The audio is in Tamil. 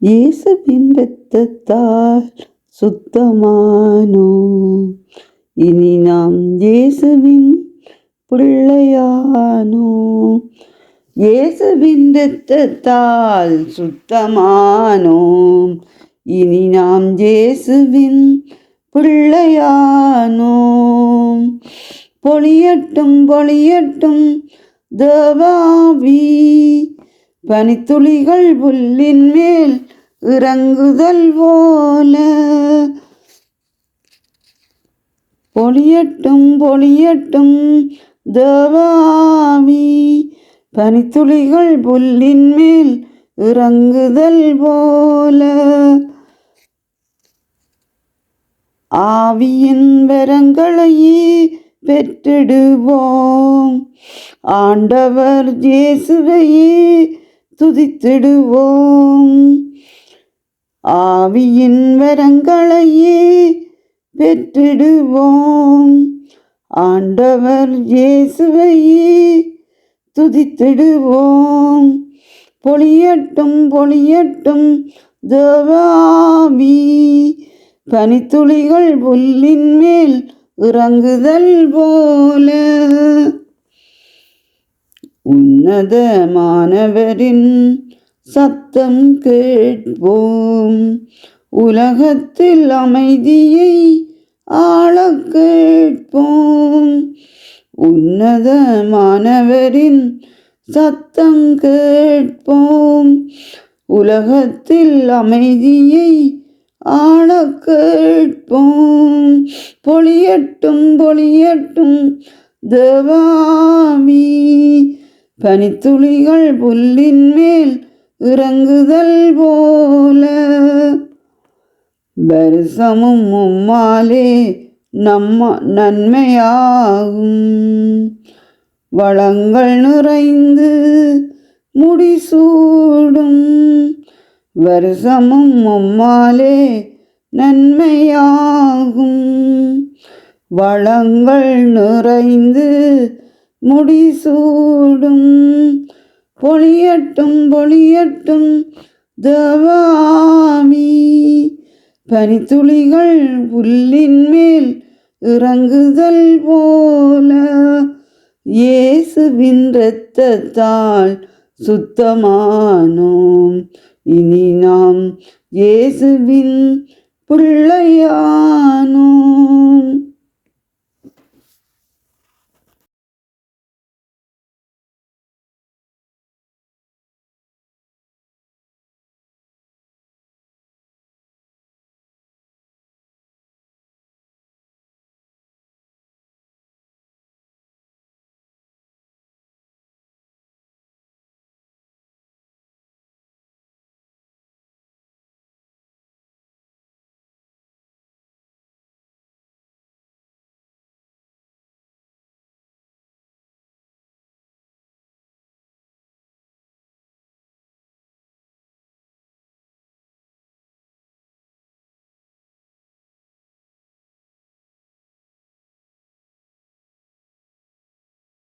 இயேசுவின் இரத்தத்தால் சுத்தமானோ. இனி நாம் இயேசுவின் பிள்ளையானோ. இயேசுவின் இரத்தத்தால் சுத்தமானோம் இனி நாம் இயேசுவின் பிள்ளையானோம் பொழியட்டும் பொழியட்டும் தேவாவி. பனித்துளிகள் புல்லின் மேல் இறங்குதல் போல. பொழியட்டும் பொழியட்டும் தேவாவி பனித்துளிகள் புல்லின் மேல் இறங்குதல் போல. ஆவியின் வரங்களையே பெற்றிடுவோம். ஆண்டவர் ஜேசுவையே துதித்திடுவோம். ஆவியின் வரங்களையே பெற்றிடுவோம். ஆண்டவர் இயேசுவையே துதித்திடுவோம். பொழியட்டும் பொழியட்டும் தேவாவி பனித்துளிகள் புல்லின் மேல் இறங்குதல் போல. உன்னதமானவரின் சத்தம் கேட்போம். உலகத்தில் அமைதியை ஆள கேட்போம். உன்னதமானவரின் சத்தம் கேட்போம். உலகத்தில் அமைதியை ஆள கேட்போம். பொழியட்டும் பொழியட்டும் தேவாமி. பனித்துளிகள் புல்லின் மேல் இறங்குதல் போல. வருஷமும் உம்மாலே நம்ம நன்மையாகும். வளங்கள் நிறைந்து முடிசூடும். வருஷமும் உம்மாலே நன்மையாகும். வளங்கள் நிறைந்து முடிசூடும். பொழியட்டும் பொழியட்டும் தவாமி. பனித்துளிகள் புல்லின் மேல் இறங்குதல் போல. இயேசுவின் இரத்தத்தால் சுத்தமானோம். இனி நாம் இயேசுவின் பிள்ளையானோம்.